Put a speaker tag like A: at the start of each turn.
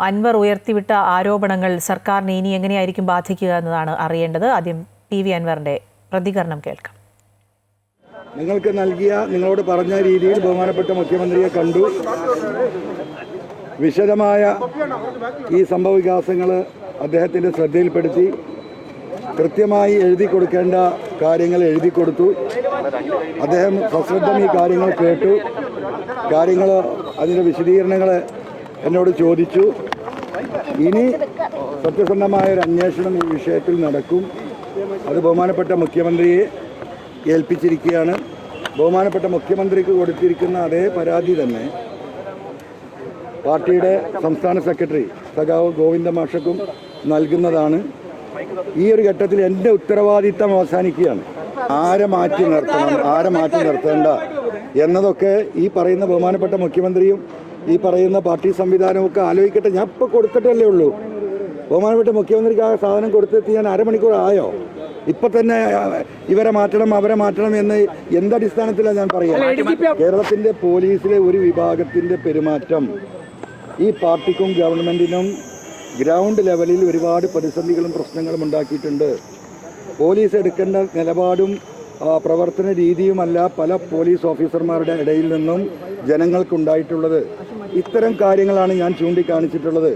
A: അൻവർ ഉയർത്തിവിട്ട ആരോപണങ്ങൾ സർക്കാരിനെ ഇനി എങ്ങനെയായിരിക്കും ബാധിക്കുക എന്നതാണ് അറിയേണ്ടത്. ആദ്യം പി വി അൻവറിന്റെ പ്രതികരണം കേൾക്കാം.
B: നിങ്ങൾക്ക് നൽകിയ നിങ്ങളോട് പറഞ്ഞ രീതിയിൽ ബഹുമാനപ്പെട്ട മുഖ്യമന്ത്രിയെ കണ്ടു. വിശദമായ ഈ സംഭവ അദ്ദേഹത്തിന്റെ അദ്ദേഹത്തിന്റെ ശ്രദ്ധയിൽപ്പെടുത്തി. കൃത്യമായി എഴുതി കൊടുക്കേണ്ട കാര്യങ്ങൾ എഴുതി കൊടുത്തു. അദ്ദേഹം സശ്രദ്ധം ഈ കാര്യങ്ങൾ കേട്ടു. കാര്യങ്ങൾ അതിന്റെ വിശദീകരണങ്ങൾ എന്നോട് ചോദിച്ചു ഇനി സത്യസന്ധമായ ഒരു അന്വേഷണം ഈ വിഷയത്തിൽ നടക്കും. അത് ബഹുമാനപ്പെട്ട മുഖ്യമന്ത്രിയെ ഏൽപ്പിച്ചിരിക്കുകയാണ്. ബഹുമാനപ്പെട്ട മുഖ്യമന്ത്രിക്ക് കൊടുത്തിരിക്കുന്ന അതേ പരാതി തന്നെ പാർട്ടിയുടെ സംസ്ഥാന സെക്രട്ടറി സഖാവ് ഗോവിന്ദ മാഷക്കും നൽകുന്നതാണ്. ഈ ഒരു ഘട്ടത്തിൽ എന്റെ ഉത്തരവാദിത്തം അവസാനിക്കുകയാണ്. ആരെ മാറ്റി നിർത്തണം ആരെ മാറ്റി നിർത്തേണ്ട എന്നതൊക്കെ ഈ പറയുന്ന ബഹുമാനപ്പെട്ട മുഖ്യമന്ത്രിയും ഈ പറയുന്ന പാർട്ടി സംവിധാനമൊക്കെ ആലോചിക്കട്ടെ. ഞാൻ ഇപ്പോൾ കൊടുത്തിട്ടല്ലേ ഉള്ളൂ. ബഹുമാനപ്പെട്ട മുഖ്യമന്ത്രിക്ക് ആ സാധനം കൊടുത്തെത്തി ഞാൻ അരമണിക്കൂർ ആയോ? ഇപ്പൊ തന്നെ ഇവരെ മാറ്റണം അവരെ മാറ്റണം എന്ന് എന്തടിസ്ഥാനത്തിലാണ് ഞാൻ പറയുക? കേരളത്തിന്റെ പോലീസിലെ ഒരു വിഭാഗത്തിന്റെ പെരുമാറ്റം ഈ പാർട്ടിക്കും ഗവൺമെന്റിനും ഗ്രൗണ്ട് ലെവലിൽ ഒരുപാട് പ്രതിസന്ധികളും പ്രശ്നങ്ങളും ഉണ്ടാക്കിയിട്ടുണ്ട്. പോലീസ് എടുക്കേണ്ട നിലപാടും പ്രവർത്തന രീതിയുമല്ല പല പോലീസ് ഓഫീസർമാരുടെ ഇടയിൽ നിന്നും ജനങ്ങൾക്കുണ്ടായിട്ടുള്ളത്. ഇത്തരം കാര്യങ്ങളാണ് ഞാൻ ചൂണ്ടിക്കാണിച്ചിട്ടുള്ളത്.